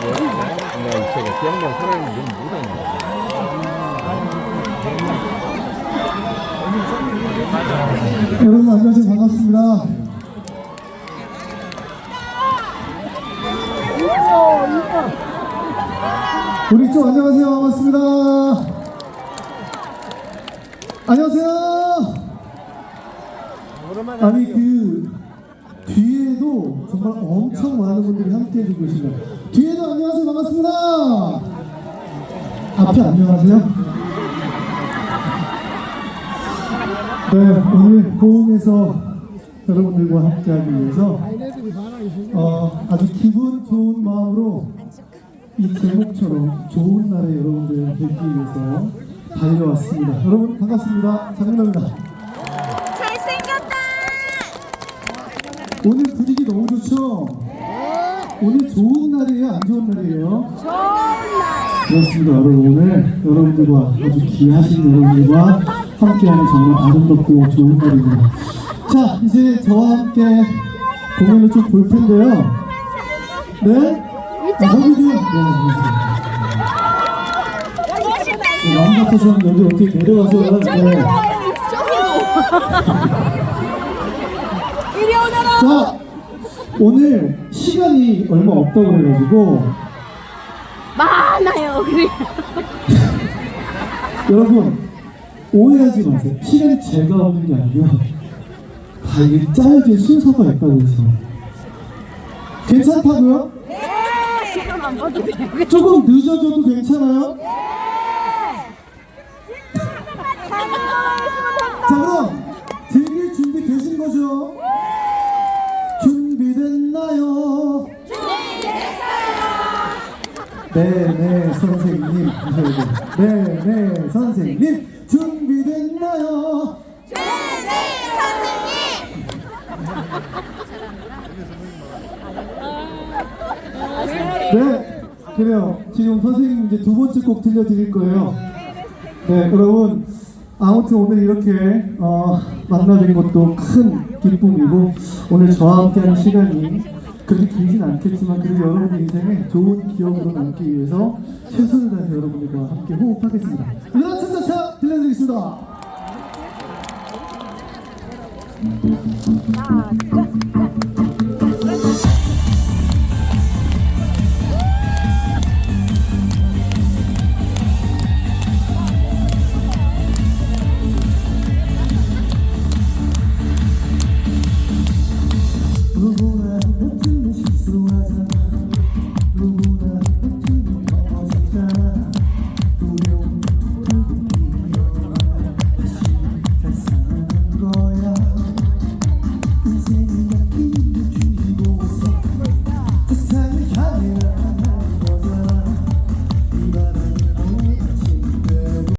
나 제가 기억력 살아있는 건 못하네. 여러분 안녕하세요 반갑습니다. 우리 쪽 안녕하세요 반갑습니다. 안녕하세요. 아니 그 뒤에도 정말 엄청 많은 분들이 함께 해주고 계십니다. 뒤에도 안녕하세요 반갑습니다. 앞에 안녕하세요. 네, 오늘 고흥에서 여러분들과 함께하기 위해서 어, 아주 기분 좋은 마음으로 이 제목처럼 좋은 날에 여러분들 뵙기 위해서 달려왔습니다. 여러분 반갑습니다. 장민호입니다. 오늘 분위기 너무 좋죠? 오늘 좋은 날이에요? 안 좋은 날이에요? 좋은 날! 그렇습니다. 여러분 오늘 여러분들과 아주 귀하신 여러분들과 함께하는 정말 아름답고 좋은 날입니다. 자 이제 저와 함께 공연을 좀 볼 텐데요. 네? 아, 거기도요? 네! 네, 마음 같아서는 여기 어떻게 내려와서 네. 이쪽으로! 이리 오너라! 자 오늘 시간이 얼마 없다고 그래가지고 많아요, 그래. 여러분 오해하지 마세요. 시간이 제가 없는 게 아니고요. 다 이게 짜여진 순서가 있다고 해서 괜찮다고요? 지금 안 봐도 돼. 조금 늦어져도 괜찮아요? 자 그럼 네네 선생님. 네네 선생님. 준비됐나요? 네 그래요. 지금 선생님 이제 두 번째 곡 들려드릴 거예요. 네 여러분 아무튼 오늘 이렇게 어, 만나뵌 것도 큰 기쁨이고 오늘 저와 함께하는 시간이 그렇게 길진 않겠지만 그래도 여러분의 인생에 좋은 기억으로 남기 위해서 최선을 다해서 여러분들과 함께 호흡하겠습니다. 일어나 차차차 들려드리겠습니다. 자,